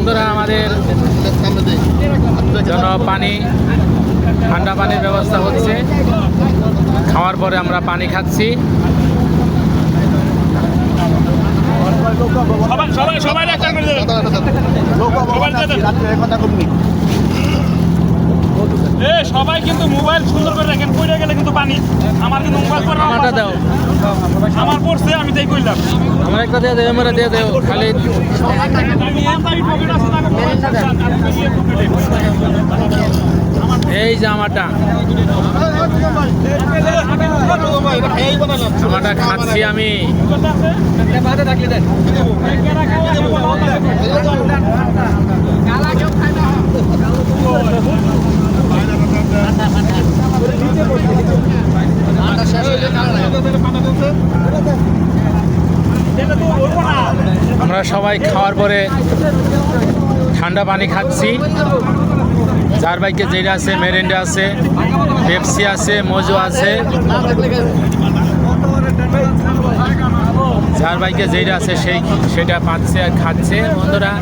বন্ধুরা আমাদের জন্য পানি ঠান্ডা পানির ব্যবস্থা হচ্ছে। খাওয়ার পরে আমরা পানি খাচ্ছি। সবাই কিন্তু মোবাইল সুন্দর করে রাখেন পড়ে গেলে কিন্তু পানি। আমার কিন্তু মোবাইল দাও। আমার পড়ছে আমি তাই কইলাম আমার একটা দিয়ে দেও আমরা দিয়ে দেও খালি এই যে আমারটা। আমারটা খাচ্ছি আমি। আমরা সবাই খাওয়ার পরে ঠান্ডা পানি খাচ্ছি। যার বাইকে যেটা আছে, মেরেন্ডা আছে, পেপসি আছে, মজু আছে। যার বাইকে যেটা আছে, সেই সেটা পাচ্ছে আর খাচ্ছে। বন্ধুরা